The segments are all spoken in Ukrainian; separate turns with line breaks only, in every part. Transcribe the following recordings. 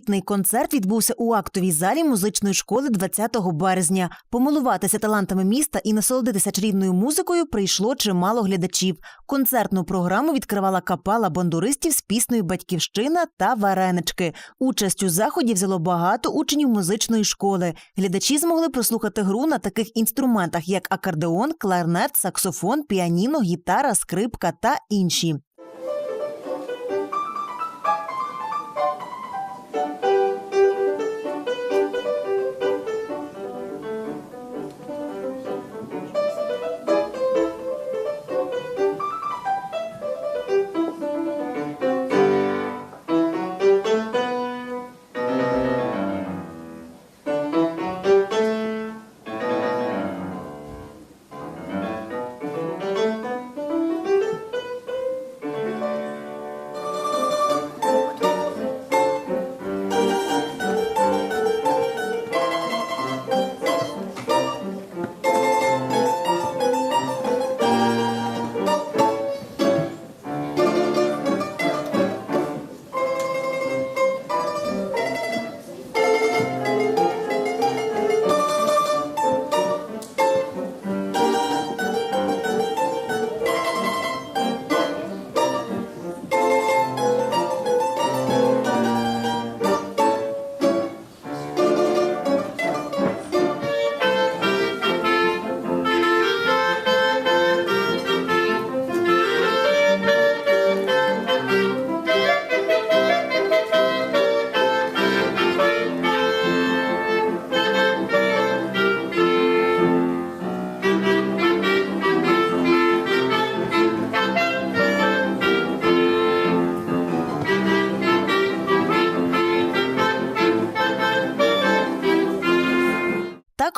Привітний концерт відбувся у актовій залі музичної школи 20 березня. Помилуватися талантами міста і насолодитися чарівною музикою прийшло чимало глядачів. Концертну програму відкривала капела бандуристів з піснею Батьківщина та Варенички. Участь у заході взяло багато учнів музичної школи. Глядачі змогли прослухати гру на таких інструментах, як акордеон, кларнет, саксофон, піаніно, гітара, скрипка та інші.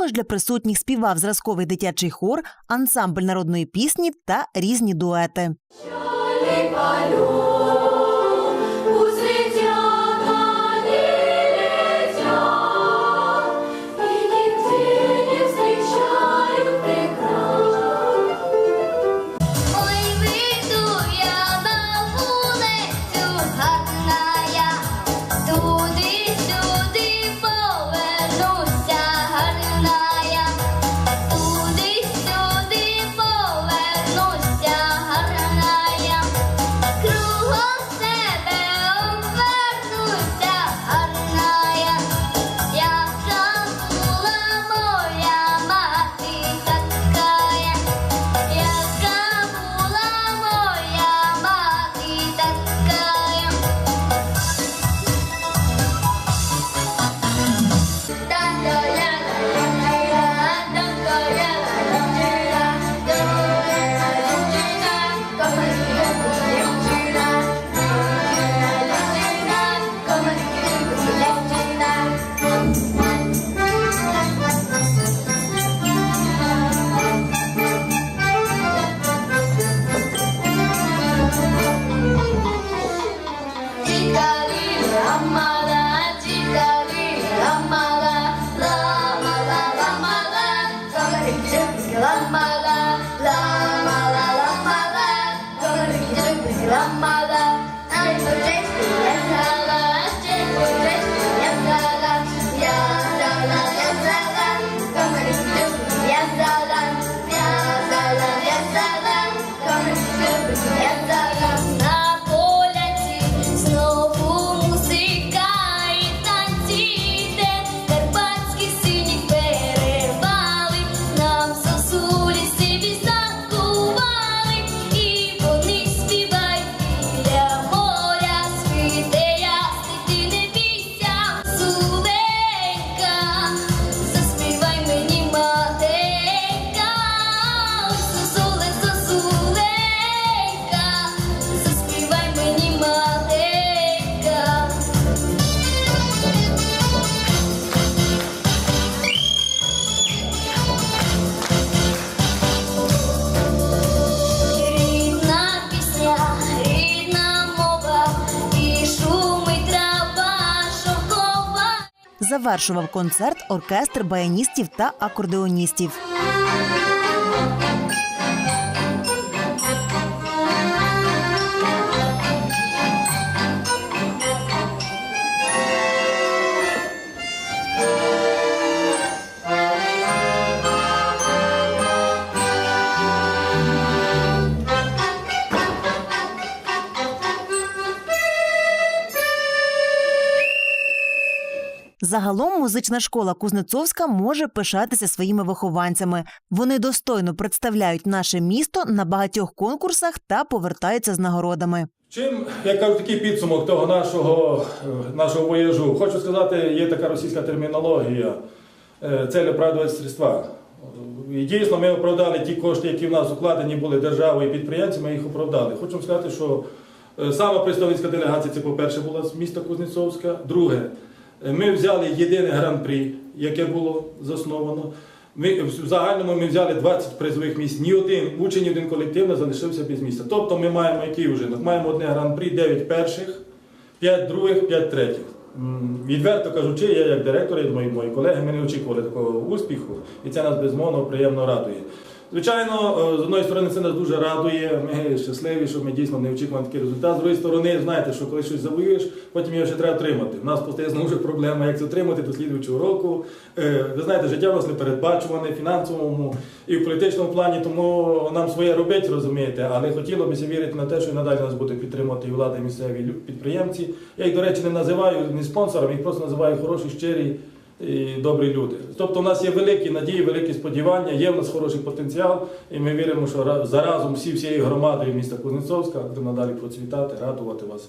Також для присутніх співав зразковий дитячий хор, ансамбль народної пісні та різні дуети. Завершував концерт оркестр баяністів та акордеоністів. Загалом музична школа Кузнецовська може пишатися своїми вихованцями. Вони достойно представляють наше місто на багатьох конкурсах та повертаються з нагородами.
Чим, я кажу, такий підсумок того нашого, е, нашого вояжу. Хочу сказати, є така російська термінологія е, цель оправдує средства. І дійсно ми оправдали ті кошти, які в нас укладені були державою і підприємцями, ми їх оправдали. Хочу сказати, що е, сама представницька делегація, це по-перше, була з міста Кузнецовська. Друге, ми взяли єдине гран-прі, яке було засновано. Ми, в загальному ми взяли 20 призових місць. Ні один учень, ні один колектив не залишився без місця. Тобто ми маємо який вже? Маємо одне гран-прі, 9 перших, 5 других, 5 третіх. Відверто кажучи, я як директор, і мої, мої колеги, ми не очікували такого успіху, і це нас безмовно приємно радує. Звичайно, е, з одної сторони це нас дуже радує, ми щасливі, що ми дійсно не очікували такий результат. З другої сторони, знаєте, що коли щось завоюєш, потім його ще треба отримати. У нас постає знову проблема, як це отримати до слідуючого року. Е, Ви знаєте, життя у нас не передбачуване в фінансовому і в політичному плані, тому нам своє робить, розумієте, але хотілося б вірити на те, що і надалі нас буде підтримувати і влада, і місцеві підприємці. Я їх, до речі, не називаю не спонсором, їх просто називаю хороші, щирі і добрі люди. Тобто у нас є великі надії, великі сподівання, є в нас хороший потенціал, і ми віримо, що ра- заразом всі всією громадою міста Кузнецовська будемо надалі процвітати, радувати вас.